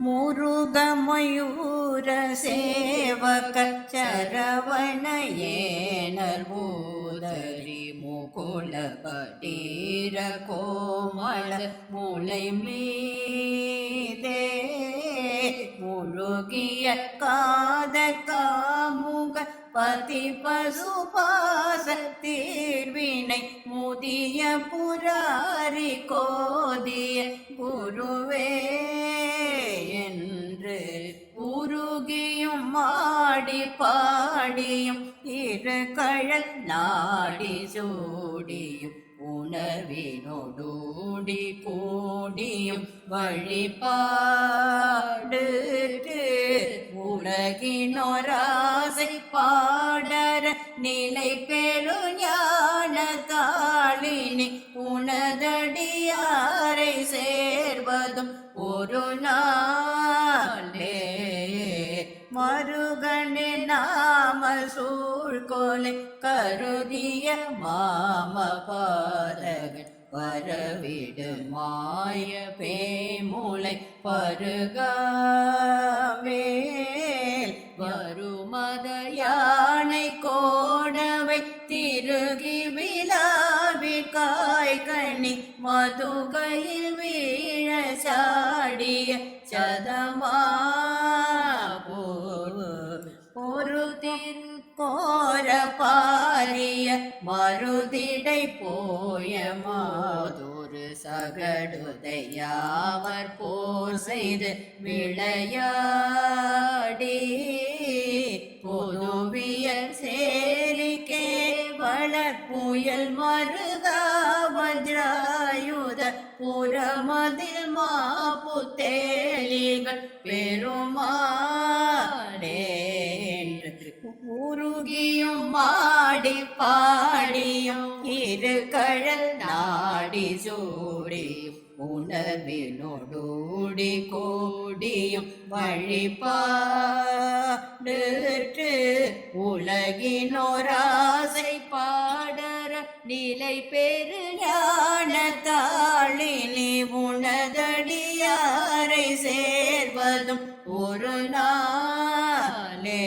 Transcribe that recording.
முருகமயூர சேவக Saravana earner முகுல படீர கோமள முளை மீதே முழுகிய காத காமுக பதி பசுபாச தீர்வினை முதிய புராரி கோதிய குருவே பாடி பாடியும் இரு கழல் நாடி சூடியும் உணர்வினோடூடி கூடியும் வழிபாடு உலகினொராசை பாடர நிலை பெரு ஞான தாளினி சூழ்கொலை கருதிய மாமபாலகன் வரவிடு மாய பேமுளை பருகாவேல் வருமத யானை கோடவை திருகி விழாவி காய்கனி மதுகையில் வீழ சாடிய சதமா ஒரு பாரிய மருதிடை போய மாதொரு சகடுதையாவர் போர் செய்து விளையாடி. பொதுவியல் சேரிக்கே வளர்ப்புயல் மருதா வஜ்ராயுத புறமதில் மாப்புத்தேலிகள் பெருமா உருகியும் மாடி பாடியும் இரு கழல் நாடி சூடியும் உணர்வினோடூடி கோடியும் வழிபாடு உலகினோராசை பாடற நிலை பெரு ஞான தாளினி உனதடியாரை சேர்வதும் ஒரு நாளே